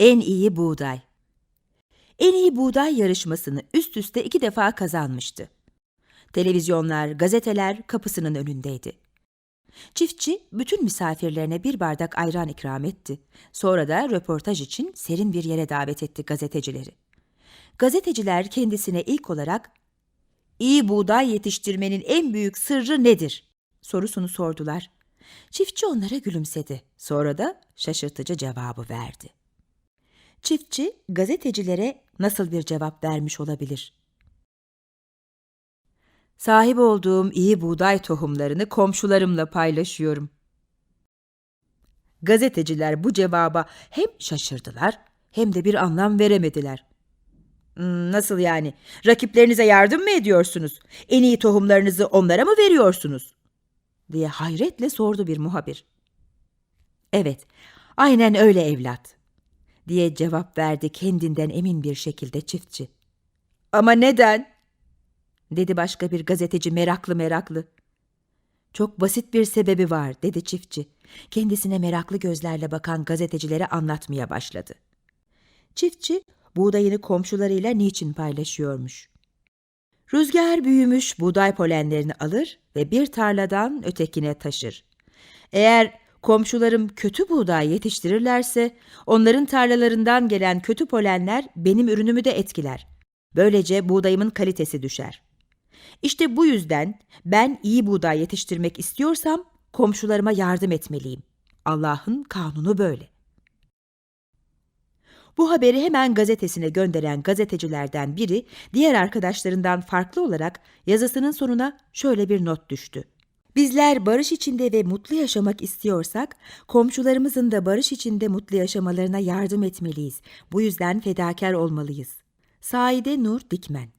En iyi buğday. En iyi buğday yarışmasını üst üste iki defa kazanmıştı. Televizyonlar, gazeteler kapısının önündeydi. Çiftçi bütün misafirlerine bir bardak ayran ikram etti. Sonra da röportaj için serin bir yere davet etti gazetecileri. Gazeteciler kendisine ilk olarak "İyi buğday yetiştirmenin en büyük sırrı nedir?" sorusunu sordular. Çiftçi onlara gülümsedi. Sonra da şaşırtıcı cevabı verdi. Çiftçi gazetecilere nasıl bir cevap vermiş olabilir? Sahip olduğum iyi buğday tohumlarını komşularımla paylaşıyorum. Gazeteciler bu cevaba hem şaşırdılar hem de bir anlam veremediler. "Hmm, Nasıl yani? Rakiplerinize yardım mı ediyorsunuz? En iyi tohumlarınızı onlara mı veriyorsunuz? diye hayretle sordu bir muhabir. Evet, aynen öyle evlat diye cevap verdi kendinden emin bir şekilde çiftçi. Ama neden? dedi başka bir gazeteci meraklı meraklı. Çok basit bir sebebi var dedi çiftçi. Kendisine meraklı gözlerle bakan gazetecilere anlatmaya başladı. Çiftçi buğdayını komşularıyla niçin paylaşıyormuş? Rüzgar büyümüş buğday polenlerini alır ve bir tarladan ötekine taşır. Eğer komşularım kötü buğday yetiştirirlerse onların tarlalarından gelen kötü polenler benim ürünümü de etkiler. Böylece buğdayımın kalitesi düşer. İşte bu yüzden ben iyi buğday yetiştirmek istiyorsam komşularıma yardım etmeliyim. Allah'ın kanunu böyle. Bu haberi hemen gazetesine gönderen gazetecilerden biri diğer arkadaşlarından farklı olarak yazısının sonuna şöyle bir not düştü. Bizler barış içinde ve mutlu yaşamak istiyorsak, komşularımızın da barış içinde mutlu yaşamalarına yardım etmeliyiz. Bu yüzden fedakar olmalıyız. Saide Nur Dikmen